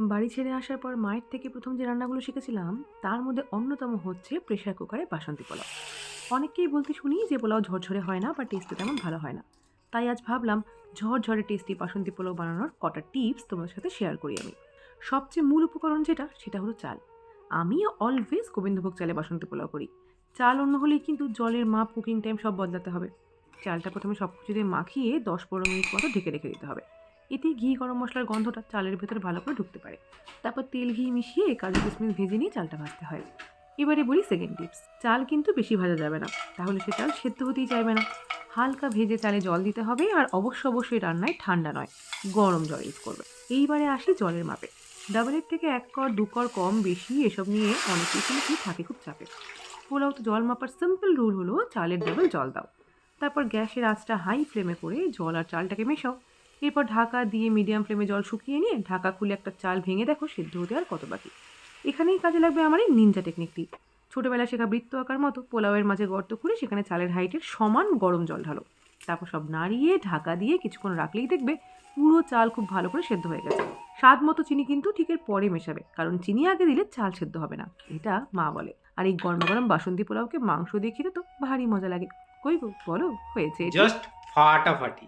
বাড়ি ছেড়ে আসার পর মায়ের থেকে প্রথম যে রান্নাগুলো শিখেছিলাম, তার মধ্যে অন্যতম হচ্ছে প্রেশার কুকারে বাসন্তী পোলাও। অনেককেই বলতে শুনি যে পোলাও ঝরঝরে হয় না বা টেস্টে তেমন ভালো হয় না। তাই আজ ভাবলাম ঝরঝরে টেস্টি বাসন্তী পোলাও বানানোর কটা টিপস তোমাদের সাথে শেয়ার করি আমি। সবচেয়ে মূল উপকরণ যেটা, সেটা হলো চাল। আমিও অলওয়েজ গোবিন্দভোগ চালে বাসন্তী পোলাও করি। চাল অন্য হলেই কিন্তু জলের মাপ কুকিং টাইম সব বদলাতে হবে। চালটা প্রথমে সব কিছু দিয়ে মাখিয়ে দশ পনেরো মিনিট মতো ঢেকে রেখে দিতে হবে। এতে ঘি, গরম মশলার গন্ধটা চালের ভেতরে ভালো করে ঢুকতে পারে। তারপর তেল, ঘি মিশিয়ে কাজু কিশমিশ ভেজে নিয়ে চালটা ভাজতে হয়। এবারে বলি সেকেন্ড টিপস চাল কিন্তু বেশি ভাজা যাবে না। তাহলে সে চাল সেদ্ধ হতেই চাইবে না। হালকা ভেজে চালে জল দিতে হবে আর অবশ্য অবশ্যই রান্নায় ঠান্ডা নয়, গরম জল ইউজ করবে। এইবারে আসি জলের মাপে। ডাবলের থেকে এক কর, দু কর কম বেশি এসব নিয়ে অনেক কিছু থাকে খুব চাপে। পোলাও তো জল মাপার সিম্পল রুল হলো চালের ডাবল জল দাও। তারপর গ্যাসের আঁচটা হাই ফ্লেমে করে জল আর চালটাকে মেশাও। এরপর ঢাকা দিয়ে মিডিয়াম ফ্লেমে জল শুকিয়ে নিয়ে ঢাকা খুলে একটা চাল ভেঙে দেখো, সিদ্ধ হতে আর কত বাকি। এখানেই কাজে লাগবে আমার এই নিনজা টেকনিকটি ছোটোবেলায় শেখা বৃত্ত আঁকার মতো পোলাওয়ের মাঝে গর্ত করে সেখানে চালের হাইটের সমান গরম জল ঢালো। তারপর সব নাড়িয়ে ঢাকা দিয়ে কিছুক্ষণ রাখলেই দেখবে পুরো চাল খুব ভালো করে সেদ্ধ হয়ে গেছে। স্বাদ মতো চিনি কিন্তু ঠিক এর পরে মেশাবে, কারণ চিনি আগে দিলে চাল সেদ্ধ হবে না, এটা মা বলে। আর এই গরম গরম বাসন্তী পোলাওকে মাংস দিয়ে খেতে তো ভারী মজা লাগে। কই গো, বলো, হয়েছে জাস্ট ফাটাফাটি।